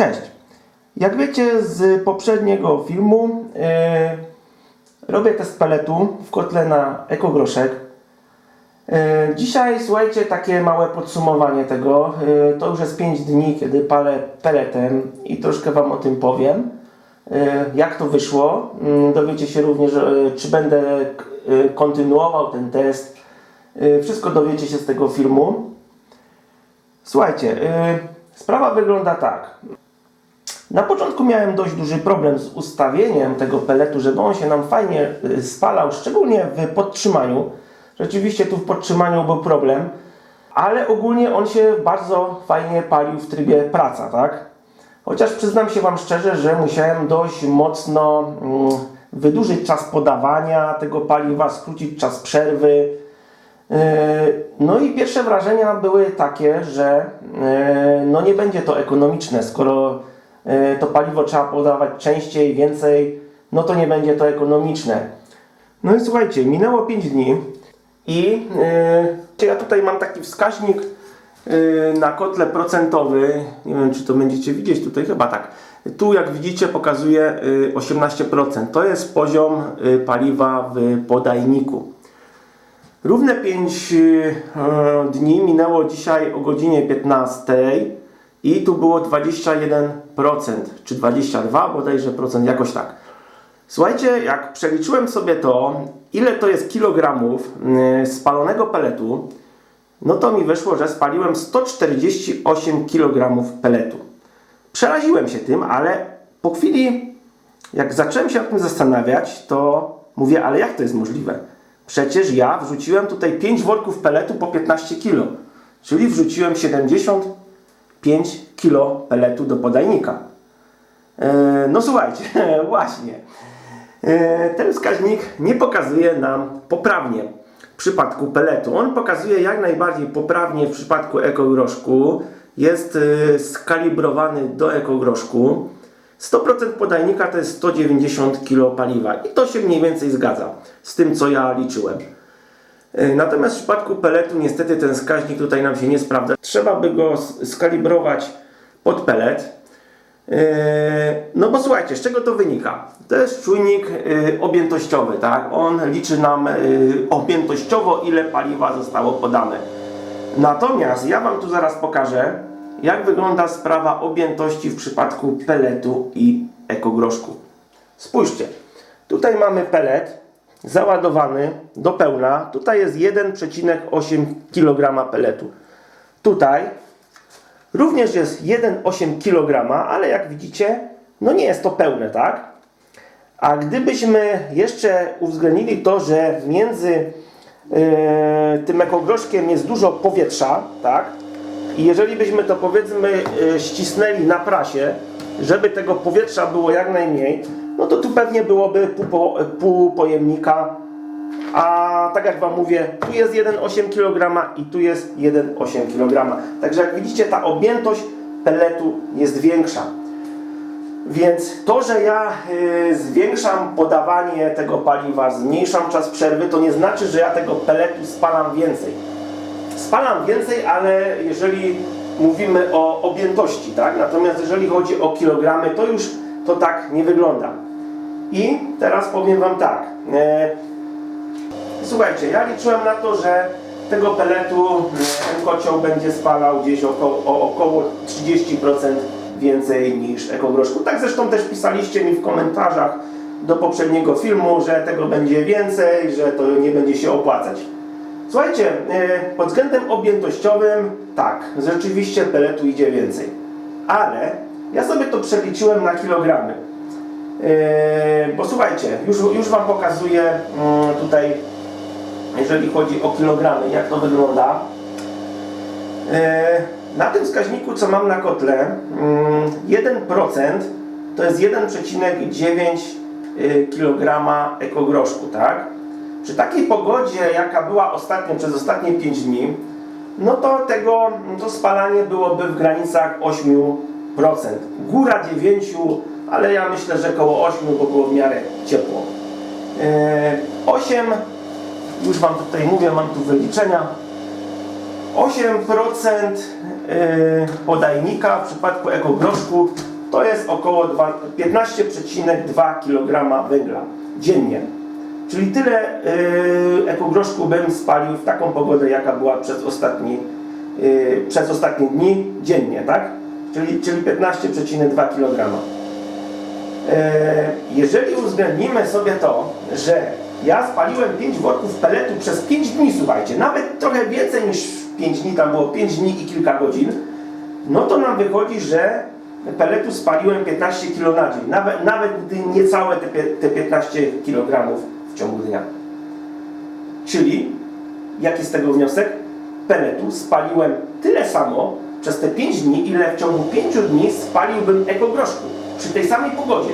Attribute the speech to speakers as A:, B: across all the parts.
A: Cześć! Jak wiecie z poprzedniego filmu, yy, robię test peletu w kotle na ekogroszek. Yy, dzisiaj słuchajcie, takie małe podsumowanie tego. Yy, to już jest 5 dni, kiedy palę peletem i troszkę Wam o tym powiem. Yy, jak to wyszło. Yy, dowiecie się również, yy, czy będę yy, kontynuował ten test. Yy, wszystko dowiecie się z tego filmu. Słuchajcie, yy, sprawa wygląda tak. Na początku miałem dość duży problem z ustawieniem tego peletu, żeby on się nam fajnie y, spalał, szczególnie w podtrzymaniu. Rzeczywiście tu w podtrzymaniu był problem, ale ogólnie on się bardzo fajnie palił w trybie praca, tak? Chociaż przyznam się Wam szczerze, że musiałem dość mocno mm, wydłużyć czas podawania tego paliwa, skrócić czas przerwy. Yy, No i pierwsze wrażenia były takie, że yy, no nie będzie to ekonomiczne, skoro to paliwo trzeba podawać częściej, więcej, no to nie będzie to ekonomiczne. No i słuchajcie, minęło 5 dni i yy, ja tutaj mam taki wskaźnik yy, na kotle procentowy. Nie wiem, czy to będziecie widzieć tutaj, chyba tak. Tu, jak widzicie, pokazuje yy, 18%. To jest poziom paliwa w podajniku. Równe 5 dni minęło dzisiaj o godzinie 15 i tu było 21%, czy 22 bodajże procent, jakoś tak. Słuchajcie, jak przeliczyłem sobie to, ile to jest kilogramów yy, spalonego peletu, no to mi wyszło, że spaliłem 148 kg peletu. Przeraziłem się tym, ale po chwili, jak zacząłem się nad tym zastanawiać, to mówię, ale jak to jest możliwe? Przecież ja wrzuciłem tutaj 5 worków peletu po 15 kg, czyli wrzuciłem 75 kg peletu do podajnika. E, No słuchajcie, właśnie. E, Ten wskaźnik nie pokazuje nam poprawnie w przypadku peletu. On pokazuje jak najbardziej poprawnie w przypadku ekogroszku. Jest e, skalibrowany do ekogroszku. 100% podajnika to jest 190 kg paliwa i to się mniej więcej zgadza z tym, co ja liczyłem. E, Natomiast w przypadku peletu niestety ten wskaźnik tutaj nam się nie sprawdza. Trzeba by go skalibrować pod pelet. Yy, No bo słuchajcie, z czego to wynika? To jest czujnik yy, objętościowy, tak? On liczy nam objętościowo, ile paliwa zostało podane. Natomiast ja Wam tu zaraz pokażę, jak wygląda sprawa objętości w przypadku peletu i ekogroszku. Spójrzcie, tutaj mamy pelet załadowany do pełna. Tutaj jest 1,8 kg peletu. Tutaj Również jest 1,8 kg, ale jak widzicie, no nie jest to pełne, tak? A gdybyśmy jeszcze uwzględnili to, że między yy, tym ekogroszkiem jest dużo powietrza, tak? I jeżeli byśmy to powiedzmy yy, ścisnęli na prasie, żeby tego powietrza było jak najmniej, no to tu pewnie byłoby pół, po, pół pojemnika a tak jak Wam mówię, tu jest 1,8 kg i tu jest 1,8 kg. Także jak widzicie, ta objętość peletu jest większa. Więc to, że ja y, zwiększam podawanie tego paliwa, zmniejszam czas przerwy, to nie znaczy, że ja tego peletu spalam więcej. Spalam więcej, ale jeżeli mówimy o objętości, tak? Natomiast jeżeli chodzi o kilogramy, to już to tak nie wygląda. I teraz powiem Wam tak. E, Słuchajcie, ja liczyłem na to, że tego peletu e, kocioł będzie spalał gdzieś około, o około 30% więcej niż ekogroszku. Tak zresztą też pisaliście mi w komentarzach do poprzedniego filmu, że tego będzie więcej, że to nie będzie się opłacać. Słuchajcie, e, pod względem objętościowym tak, rzeczywiście peletu idzie więcej. Ale ja sobie to przeliczyłem na kilogramy. E, Bo słuchajcie, już, już Wam pokazuję mm, tutaj jeżeli chodzi o kilogramy, jak to wygląda. E, Na tym wskaźniku, co mam na kotle, mm, 1% to jest 1,9 kg ekogroszku, tak? Przy takiej pogodzie, jaka była ostatnio, przez ostatnie 5 dni, no to tego, to spalanie byłoby w granicach 8%. Góra 9%, ale ja myślę, że około 8%, bo było w miarę ciepło. E, 8 już Wam tutaj mówię, mam tu wyliczenia. 8% y, podajnika w przypadku ekogroszku to jest około dwa- 15,2 kg węgla dziennie. Czyli tyle yy, ekogroszku bym spalił w taką pogodę, jaka była przez ostatni, przez ostatnie dni dziennie, tak? Czyli, czyli 15,2 kg. E, Jeżeli uwzględnimy sobie to, że ja spaliłem 5 worków peletu przez 5 dni, słuchajcie, nawet trochę więcej niż 5 dni, tam było 5 dni i kilka godzin, no to nam wychodzi, że peletu spaliłem 15 kg na dzień, nawet, nawet niecałe te, te 15 kg w ciągu dnia. Czyli, jaki z tego wniosek? Peletu spaliłem tyle samo przez te 5 dni, ile w ciągu 5 dni spaliłbym ekogroszku przy tej samej pogodzie.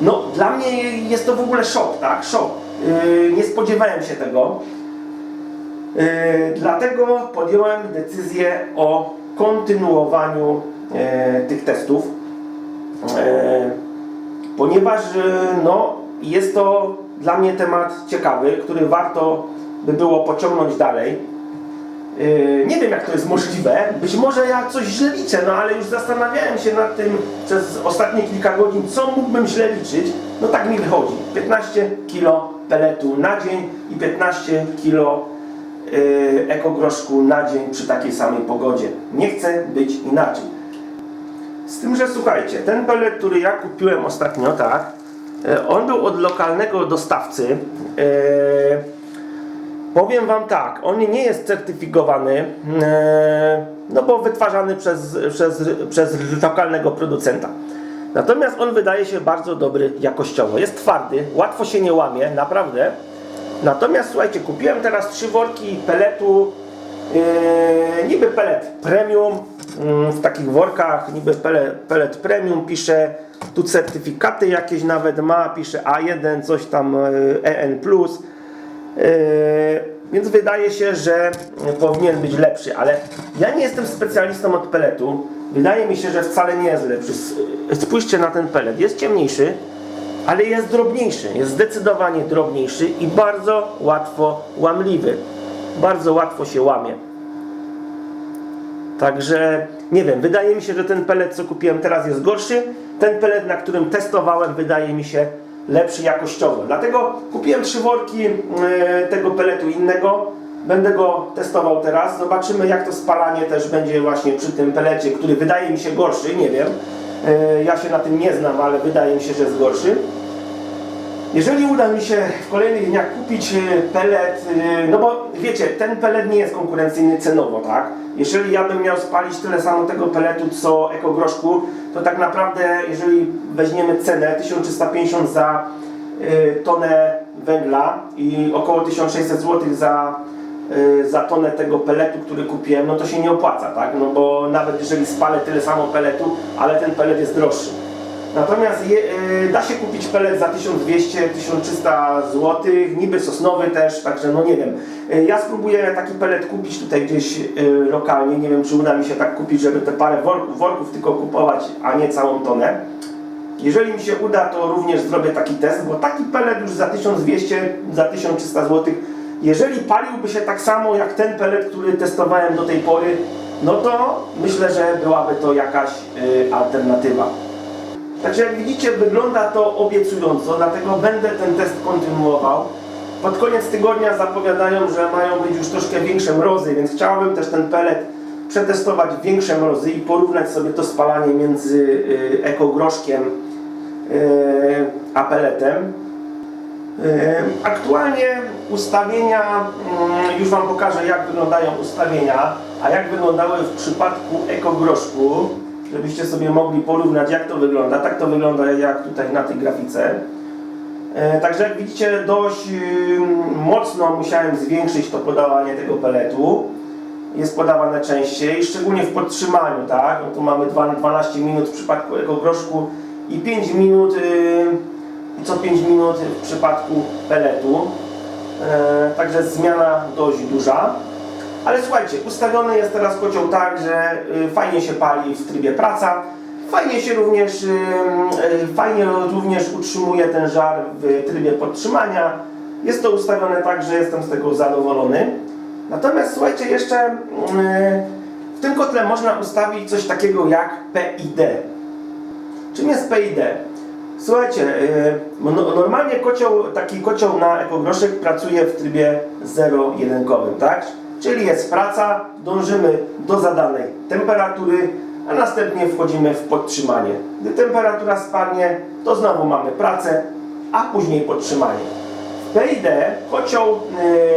A: No, dla mnie jest to w ogóle szok, tak? Szok. Yy, nie spodziewałem się tego. Yy, dlatego podjąłem decyzję o kontynuowaniu yy, tych testów, yy, ponieważ yy, no, jest to dla mnie temat ciekawy, który warto by było pociągnąć dalej. Yy, Nie wiem, jak to jest możliwe. Być może ja coś źle liczę, no ale już zastanawiałem się nad tym przez ostatnie kilka godzin, co mógłbym źle liczyć. No tak mi wychodzi. 15 kg peletu na dzień i 15 kg yy, ekogroszku na dzień przy takiej samej pogodzie. Nie chcę być inaczej. Z tym, że słuchajcie, ten pelet, który ja kupiłem ostatnio, tak, yy, on był od lokalnego dostawcy. Yy, Powiem Wam tak, on nie jest certyfikowany, e, no bo wytwarzany przez, przez, przez lokalnego producenta. Natomiast on wydaje się bardzo dobry jakościowo. Jest twardy, łatwo się nie łamie, naprawdę. Natomiast słuchajcie, kupiłem teraz trzy worki peletu, e, niby pelet premium, mm, w takich workach, niby pelet, pelet premium, pisze tu certyfikaty jakieś nawet ma, pisze A1, coś tam e, EN+. Yy, więc wydaje się, że powinien być lepszy, ale ja nie jestem specjalistą od peletu. Wydaje mi się, że wcale nie jest lepszy. Spójrzcie na ten pelet. Jest ciemniejszy, ale jest drobniejszy. Jest zdecydowanie drobniejszy i bardzo łatwo łamliwy. Bardzo łatwo się łamie. Także nie wiem, wydaje mi się, że ten pelet, co kupiłem teraz, jest gorszy. Ten pelet, na którym testowałem, wydaje mi się lepszy jakościowo. Dlatego kupiłem trzy worki e, tego peletu innego. Będę go testował teraz. Zobaczymy, jak to spalanie też będzie właśnie przy tym pelecie, który wydaje mi się gorszy. Nie wiem. E, ja się na tym nie znam, ale wydaje mi się, że jest gorszy. Jeżeli uda mi się w kolejnych dniach kupić y, pelet, no bo wiecie, ten pelet nie jest konkurencyjny cenowo, tak? Jeżeli ja bym miał spalić tyle samo tego peletu co ekogroszku, to tak naprawdę jeżeli weźmiemy cenę 1350 za y, tonę węgla i około 1600 zł za, y, za tonę tego peletu, który kupiłem, no to się nie opłaca, tak? No bo nawet jeżeli spalę tyle samo peletu, ale ten pelet jest droższy. Natomiast je, y, da się kupić pelet za 1200-1300 zł, niby sosnowy też, także no nie wiem. Y, ja spróbuję taki pelet kupić tutaj gdzieś y, lokalnie, nie wiem czy uda mi się tak kupić, żeby te parę worków, worków tylko kupować, a nie całą tonę. Jeżeli mi się uda, to również zrobię taki test, bo taki pelet już za 1200, za 1300 zł, jeżeli paliłby się tak samo jak ten pelet, który testowałem do tej pory, no to myślę, że byłaby to jakaś y, alternatywa. Także jak widzicie, wygląda to obiecująco, dlatego będę ten test kontynuował. Pod koniec tygodnia zapowiadają, że mają być już troszkę większe mrozy, więc chciałbym też ten pelet przetestować większe mrozy i porównać sobie to spalanie między y, ekogroszkiem y, a peletem. Y, Aktualnie ustawienia, mm, już Wam pokażę jak wyglądają ustawienia, a jak wyglądały w przypadku ekogroszku, żebyście sobie mogli porównać jak to wygląda. Tak to wygląda jak tutaj na tej grafice. E, Także jak widzicie dość mocno musiałem zwiększyć to podawanie tego peletu. Jest podawane częściej, szczególnie w podtrzymaniu, tak? No tu mamy dwa- 12 minut w przypadku ekogroszku i 5 minut, co 5 minut w przypadku peletu. E, Także zmiana dość duża. Ale słuchajcie, ustawiony jest teraz kocioł tak, że y, fajnie się pali w trybie praca. Fajnie się również, y, y, fajnie również utrzymuje ten żar w trybie podtrzymania. Jest to ustawione tak, że jestem z tego zadowolony. Natomiast słuchajcie, jeszcze w tym kotle można ustawić coś takiego jak PID. Czym jest PID? Słuchajcie, no, normalnie kocioł, taki kocioł na ekogroszek pracuje w trybie zero-jedynkowym, tak? Czyli jest praca, dążymy do zadanej temperatury, a następnie wchodzimy w podtrzymanie. Gdy temperatura spadnie, to znowu mamy pracę, a później podtrzymanie. W PID kocioł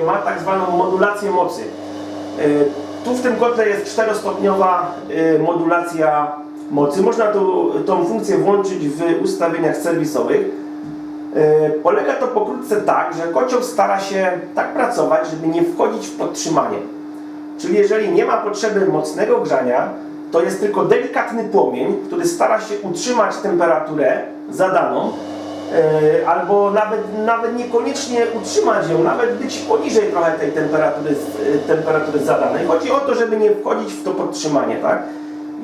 A: yy, ma tak zwaną modulację mocy. Yy, Tu w tym kotle jest czterostopniowa yy, modulacja mocy. Można tu, tą funkcję włączyć w ustawieniach serwisowych. Yy, Polega to pokrótce tak, że kocioł stara się tak pracować, żeby nie wchodzić w podtrzymanie. Czyli jeżeli nie ma potrzeby mocnego grzania, to jest tylko delikatny płomień, który stara się utrzymać temperaturę zadaną, yy, albo nawet, nawet niekoniecznie utrzymać ją, nawet być poniżej trochę tej temperatury, yy, temperatury zadanej. Chodzi o to, żeby nie wchodzić w to podtrzymanie, tak?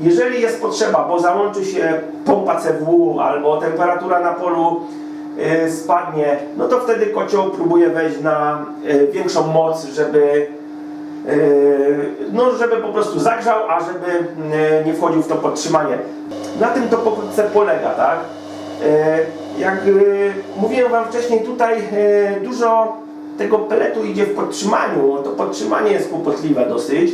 A: Jeżeli jest potrzeba, bo załączy się pompa CW albo temperatura na polu spadnie, no to wtedy kocioł próbuje wejść na yy, większą moc, żeby Yy, no, żeby po prostu zagrzał, a żeby nie wchodził w to podtrzymanie. Na tym to pokrótce polega, tak? Jak mówiłem Wam wcześniej, tutaj dużo tego peletu idzie w podtrzymaniu. To podtrzymanie jest kłopotliwe dosyć.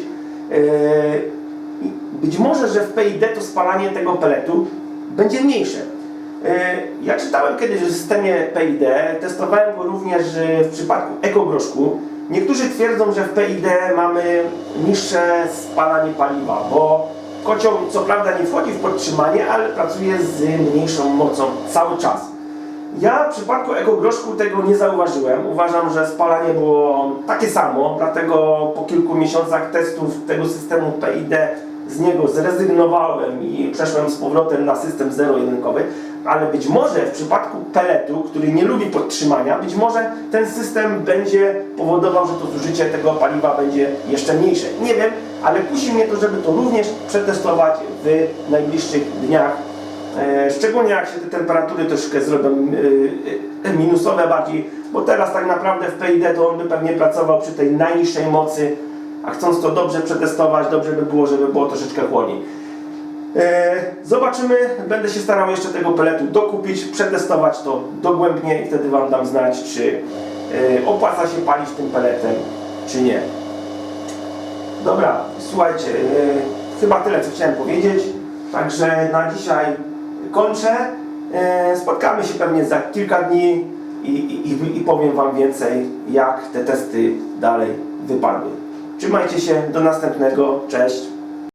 A: Być może, że w PID to spalanie tego peletu będzie mniejsze. Yy, Ja czytałem kiedyś o systemie PID, testowałem go również yy, w przypadku ekogroszku. Niektórzy twierdzą, że w PID mamy niższe spalanie paliwa, bo kocioł co prawda nie wchodzi w podtrzymanie, ale pracuje z mniejszą mocą cały czas. Ja w przypadku ekogroszku tego nie zauważyłem. Uważam, że spalanie było takie samo, dlatego po kilku miesiącach testów tego systemu PID z niego zrezygnowałem i przeszłem z powrotem na system zero-jedynkowy. Ale być może w przypadku peletu, który nie lubi podtrzymania, być może ten system będzie powodował, że to zużycie tego paliwa będzie jeszcze mniejsze. Nie wiem, ale kusi mnie to, żeby to również przetestować w najbliższych dniach. E, Szczególnie jak się te temperatury troszkę zrobią e, e, minusowe bardziej, bo teraz tak naprawdę w PID to on by pewnie pracował przy tej najniższej mocy, a chcąc to dobrze przetestować, dobrze by było, żeby było troszeczkę chłodniej. E, Zobaczymy, będę się starał jeszcze tego peletu dokupić, przetestować to dogłębnie i wtedy Wam dam znać, czy e, opłaca się palić tym peletem, czy nie. Dobra, słuchajcie, e, chyba tyle co chciałem powiedzieć. Także na dzisiaj kończę. Spotkamy się pewnie za kilka dni i, i- i powiem Wam więcej, jak te testy dalej wypadły. Trzymajcie się, do następnego, cześć.